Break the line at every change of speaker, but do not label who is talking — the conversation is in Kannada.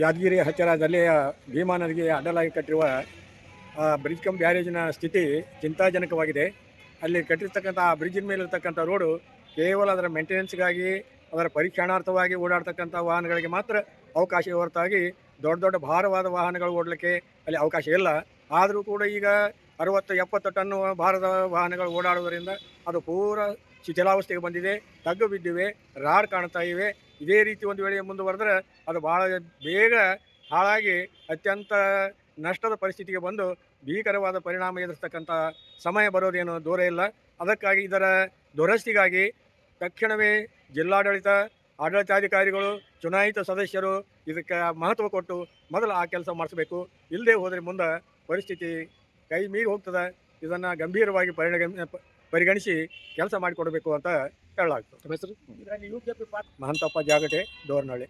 ಯಾದಗಿರಿ ಹತ್ತಿರದಲ್ಲಿ ಭೀಮಾ ನದಿಗೆ ಅಡ್ಡಲಾಗಿ ಕಟ್ಟಿರುವ ಆ, ಬ್ರಿಡ್ಜ್ ಕಂ ಬ್ಯಾರೇಜಿನ ಸ್ಥಿತಿ ಚಿಂತಾಜನಕವಾಗಿದೆ. ಅಲ್ಲಿ ಕಟ್ಟಿರ್ತಕ್ಕಂಥ ಆ ಬ್ರಿಡ್ಜಿನ ಮೇಲಿರ್ತಕ್ಕಂಥ ರೋಡು ಕೇವಲ ಅದರ ಮೇಂಟೆನೆನ್ಸ್ಗಾಗಿ ಅದರ ಪರೀಕ್ಷಣಾರ್ಥವಾಗಿ ಓಡಾಡ್ತಕ್ಕಂಥ ವಾಹನಗಳಿಗೆ ಮಾತ್ರ ಅವಕಾಶ ಹೊರತಾಗಿ ದೊಡ್ಡ ದೊಡ್ಡ ಭಾರವಾದ ವಾಹನಗಳು ಓಡಲಿಕ್ಕೆ ಅಲ್ಲಿ ಅವಕಾಶ ಇಲ್ಲ. ಆದರೂ ಕೂಡ ಈಗ ಅರವತ್ತು ಎಪ್ಪತ್ತು ಟನ್ನು ಭಾರದ ವಾಹನಗಳು ಓಡಾಡುವುದರಿಂದ ಅದು ಪೂರ ಶಿಥಿಲಾವಸ್ಥೆಗೆ ಬಂದಿದೆ. ತಗ್ಗು ಬಿದ್ದಿವೆ ರಾಡ್ ಕಾಣ್ತಾ ಇವೆ. ಇದೇ ರೀತಿ ಒಂದು ವೇಳೆ ಮುಂದುವರೆದ್ರೆ ಅದು ಭಾಳ ಬೇಗ ಹಾಳಾಗಿ ಅತ್ಯಂತ ನಷ್ಟದ ಪರಿಸ್ಥಿತಿಗೆ ಬಂದು ಭೀಕರವಾದ ಪರಿಣಾಮ ಎದುರಿಸ್ತಕ್ಕಂಥ ಸಮಯ ಬರೋದೇನು ದೂರ ಇಲ್ಲ. ಅದಕ್ಕಾಗಿ ಇದರ ದುರಸ್ತಿಗಾಗಿ ತಕ್ಷಣವೇ ಜಿಲ್ಲಾಡಳಿತ, ಆಡಳಿತಾಧಿಕಾರಿಗಳು, ಚುನಾಯಿತ ಸದಸ್ಯರು ಇದಕ್ಕೆ ಮಹತ್ವ ಕೊಟ್ಟು ಮೊದಲು ಆ ಕೆಲಸ ಮಾಡಿಸ್ಬೇಕು. ಇಲ್ಲದೆ ಹೋದರೆ ಮುಂದೆ ಪರಿಸ್ಥಿತಿ ಕೈ ಮೀರಿ ಹೋಗ್ತದೆ. ಇದನ್ನು ಗಂಭೀರವಾಗಿ ಪರಿಗಣ ಪರಿಗಣಿಸಿ ಕೆಲಸ ಮಾಡಿಕೊಡಬೇಕು ಅಂತ ಹೇಳಲಾಗ್ತದೆ. ಮಹಂತಪ್ಪ ಜಾಗಟೆ ಡೋರ್ನಳ್ಳಿ.